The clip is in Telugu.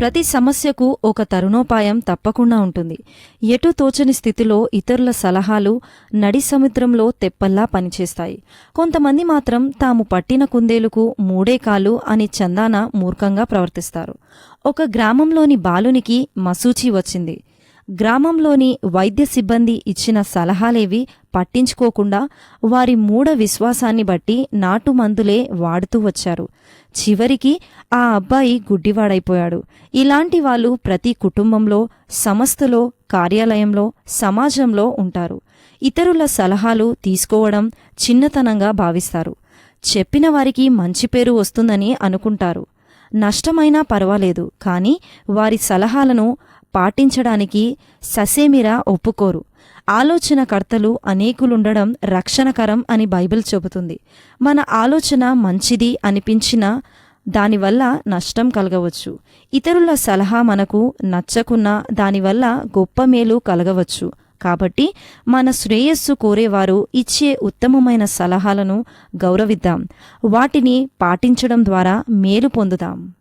ప్రతి సమస్యకు ఒక తరుణోపాయం తప్పకుండా ఉంటుంది. ఎటు తోచని స్థితిలో ఇతరుల సలహాలు నడి సముద్రంలో తెప్పల్లా పనిచేస్తాయి. కొంతమంది మాత్రం తాము పట్టిన కుందేలుకు మూడే కాలు అని చందాన మూర్ఖంగా ప్రవర్తిస్తారు. ఒక గ్రామంలోని బాలునికి మసూచి వచ్చింది. గ్రామంలోని వైద్య సిబ్బంది ఇచ్చిన సలహాలేవి పట్టించుకోకుండా వారి మూఢ విశ్వాసాన్ని బట్టి నాటు మందులే వాడుతూ వచ్చారు. చివరికి ఆ అబ్బాయి గుడ్డివాడైపోయాడు. ఇలాంటి వాళ్ళు ప్రతి కుటుంబంలో సంస్థలో కార్యాలయంలో సమాజంలో ఉంటారు. ఇతరుల సలహాలు తీసుకోవడం చిన్నతనంగా భావిస్తారు. చెప్పిన వారికి మంచి పేరు వస్తుందని అనుకుంటారు. నష్టమైనా పర్వాలేదు కానీ వారి సలహాలను పాటించడానికి ససేమిరా ఒప్పుకోరు. ఆలోచనకర్తలు అనేకులుండడం రక్షణకరం అని బైబిల్ చెబుతుంది. మన ఆలోచన మంచిది అనిపించినా దానివల్ల నష్టం కలగవచ్చు. ఇతరుల సలహా మనకు నచ్చకున్నా దానివల్ల గొప్ప మేలు కలగవచ్చు. కాబట్టి మన శ్రేయస్సు కోరేవారు ఇచ్చే ఉత్తమమైన సలహాలను గౌరవిద్దాం. వాటిని పాటించడం ద్వారా మేలు పొందుదాం.